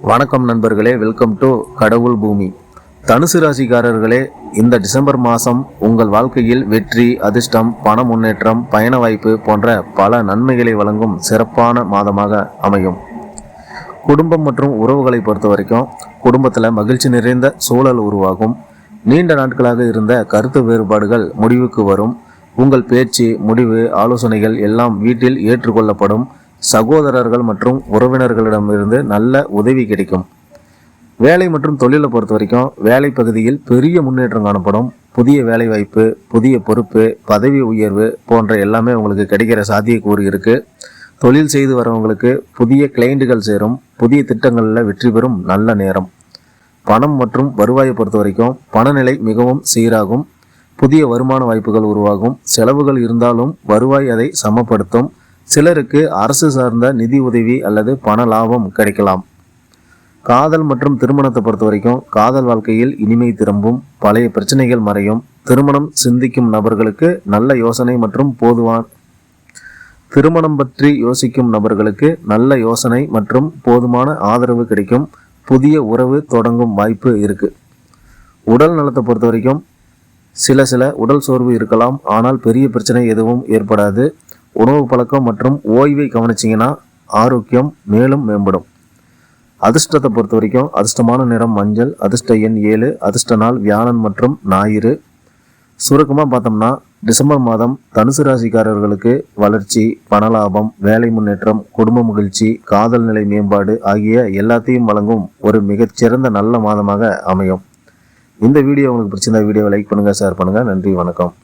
வணக்கம் நண்பர்களே welcome to கடவுள் பூமி. தனுசு ராசிக்காரர்களே இந்த டிசம்பர் மாதம் உங்கள் வாழ்க்கையில் வெற்றி அதிர்ஷ்டம் பண முன்னேற்றம் பயண வாய்ப்பு போன்ற பல நன்மைகளை வழங்கும் சிறப்பான மாதமாக அமையும். குடும்பம் மற்றும் உறவுகளை பொறுத்த வரைக்கும் குடும்பத்தில் மகிழ்ச்சி நிறைந்த சூழல் உருவாகும். நீண்ட நாட்களாக இருந்த கருத்து வேறுபாடுகள் முடிவுக்கு வரும். உங்கள் பேச்சு முடிவு ஆலோசனைகள் எல்லாம் வீட்டில் ஏற்றுக்கொள்ளப்படும். சகோதரர்கள் மற்றும் உறவினர்களிடமிருந்து நல்ல உதவி கிடைக்கும். வேலை மற்றும் தொழிலை பொறுத்த வரைக்கும் வேலை பகுதியில் பெரிய முன்னேற்றம் காணப்படும். புதிய வேலைவாய்ப்பு புதிய பொறுப்பு பதவி உயர்வு போன்ற எல்லாமே உங்களுக்கு கிடைக்கிற சாத்தியக்கூறு இருக்குது தொழில் செய்து வரவங்களுக்கு புதிய கிளைண்ட்டுகள் சேரும். புதிய திட்டங்களில் வெற்றி பெறும் நல்ல நேரம். பணம் மற்றும் வருவாயை பொறுத்த வரைக்கும் பணநிலை மிகவும் சீராகும். புதிய வருமான வாய்ப்புகள் உருவாகும். செலவுகள் இருந்தாலும் வருவாய் அதை சமப்படுத்தும். சிலருக்கு அரசு சார்ந்த நிதி உதவி அல்லது பண லாபம் கிடைக்கலாம். காதல் மற்றும் திருமணத்தை பொறுத்த வரைக்கும் காதல் வாழ்க்கையில் இனிமை திரும்பும் பழைய பிரச்சனைகள் மறையும் திருமணம் சிந்திக்கும் நபர்களுக்கு நல்ல யோசனை மற்றும் போதுவான். திருமணம் பற்றி யோசிக்கும் நபர்களுக்கு நல்ல யோசனை மற்றும் போதுமான ஆதரவு கிடைக்கும் புதிய உறவு தொடங்கும் வாய்ப்பு இருக்குது உடல் நலத்தை பொறுத்த வரைக்கும் சில சில உடல் சோர்வு இருக்கலாம் ஆனால் பெரிய பிரச்சனை எதுவும் ஏற்படாது. உணவு பழக்கம் மற்றும் ஓய்வை கவனிச்சிங்கன்னா ஆரோக்கியம் மேலும் மேம்படும். அதிர்ஷ்டத்தை பொறுத்த வரைக்கும் அதிர்ஷ்டமான நிறம் மஞ்சள் அதிர்ஷ்ட எண் ஏழு அதிர்ஷ்ட நாள் வியாழன் மற்றும் ஞாயிறு. சுருக்கமாக பார்த்தோம்னா டிசம்பர் மாதம் தனுசு ராசிக்காரர்களுக்கு வளர்ச்சி பணலாபம் வேலை முன்னேற்றம் குடும்ப மகிழ்ச்சி காதல் நிலை மேம்பாடு ஆகிய எல்லாத்தையும் வழங்கும் ஒரு மிகச்சிறந்த நல்ல மாதமாக அமையும். இந்த வீடியோ உங்களுக்கு பிடிச்சிருந்தா வீடியோவை லைக் பண்ணுங்கள் ஷேர் பண்ணுங்கள் நன்றி வணக்கம்.